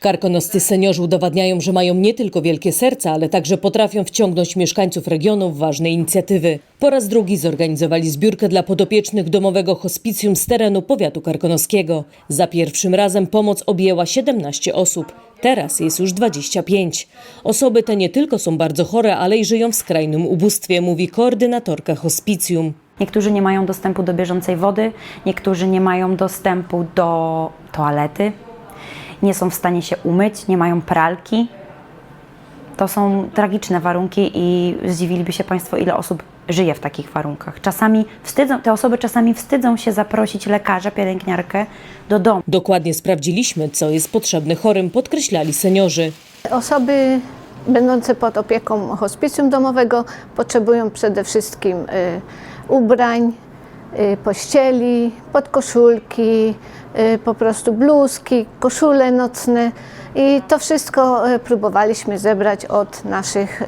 Karkonoscy seniorzy udowadniają, że mają nie tylko wielkie serca, ale także potrafią wciągnąć mieszkańców regionu w ważne inicjatywy. Po raz drugi zorganizowali zbiórkę dla podopiecznych domowego hospicjum z terenu powiatu karkonoskiego. Za pierwszym razem pomoc objęła 17 osób. Teraz jest już 25. Osoby te nie tylko są bardzo chore, ale i żyją w skrajnym ubóstwie, mówi koordynatorka hospicjum. Niektórzy nie mają dostępu do bieżącej wody, niektórzy nie mają dostępu do toalety, nie są w stanie się umyć, nie mają pralki. To są tragiczne warunki i zdziwiliby się Państwo, ile osób żyje w takich warunkach. Czasami wstydzą, te osoby czasami wstydzą się zaprosić lekarza, pielęgniarkę do domu. Dokładnie sprawdziliśmy, co jest potrzebne chorym, podkreślali seniorzy. Osoby będące pod opieką hospicjum domowego potrzebują przede wszystkim y, ubrań, pościeli, podkoszulki, y, po prostu bluzki, koszule nocne i to wszystko y, próbowaliśmy zebrać od naszych y,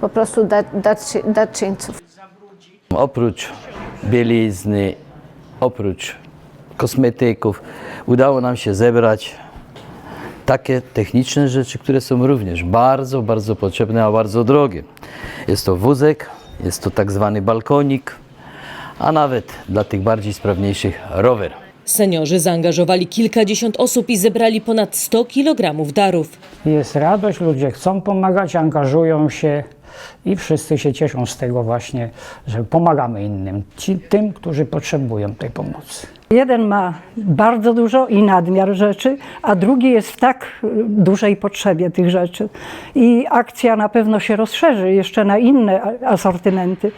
po prostu da- darczy, darczyńców. Oprócz bielizny, oprócz kosmetyków, udało nam się zebrać takie techniczne rzeczy, które są również bardzo, bardzo potrzebne, a bardzo drogie. Jest to wózek, jest to tak zwany balkonik, a nawet dla tych bardziej sprawniejszych rower. Seniorzy zaangażowali kilkadziesiąt osób i zebrali ponad 100 kg darów. Jest radość, ludzie chcą pomagać, angażują się i wszyscy się cieszą z tego właśnie, że pomagamy innym, ci, tym, którzy potrzebują tej pomocy. Jeden ma bardzo dużo i nadmiar rzeczy, a drugi jest w tak y, dużej potrzebie tych rzeczy. I akcja na pewno się rozszerzy jeszcze na inne asortymenty.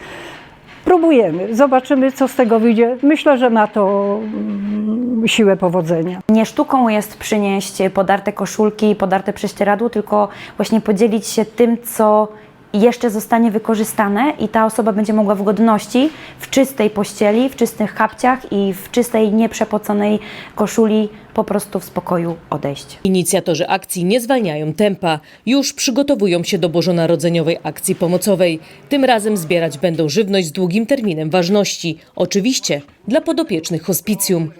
Próbujemy, zobaczymy, co z tego wyjdzie. Myślę, że ma to mm, siłę powodzenia. Nie sztuką jest przynieść podarte koszulki, podarte prześcieradło, tylko właśnie podzielić się tym, co jeszcze zostanie wykorzystane i ta osoba będzie mogła w godności, w czystej pościeli, w czystych kapciach i w czystej, nieprzepoconej koszuli po prostu w spokoju odejść. Inicjatorzy akcji nie zwalniają tempa. Już przygotowują się do bożonarodzeniowej akcji pomocowej. Tym razem zbierać będą żywność z długim terminem ważności. Oczywiście dla podopiecznych hospicjum.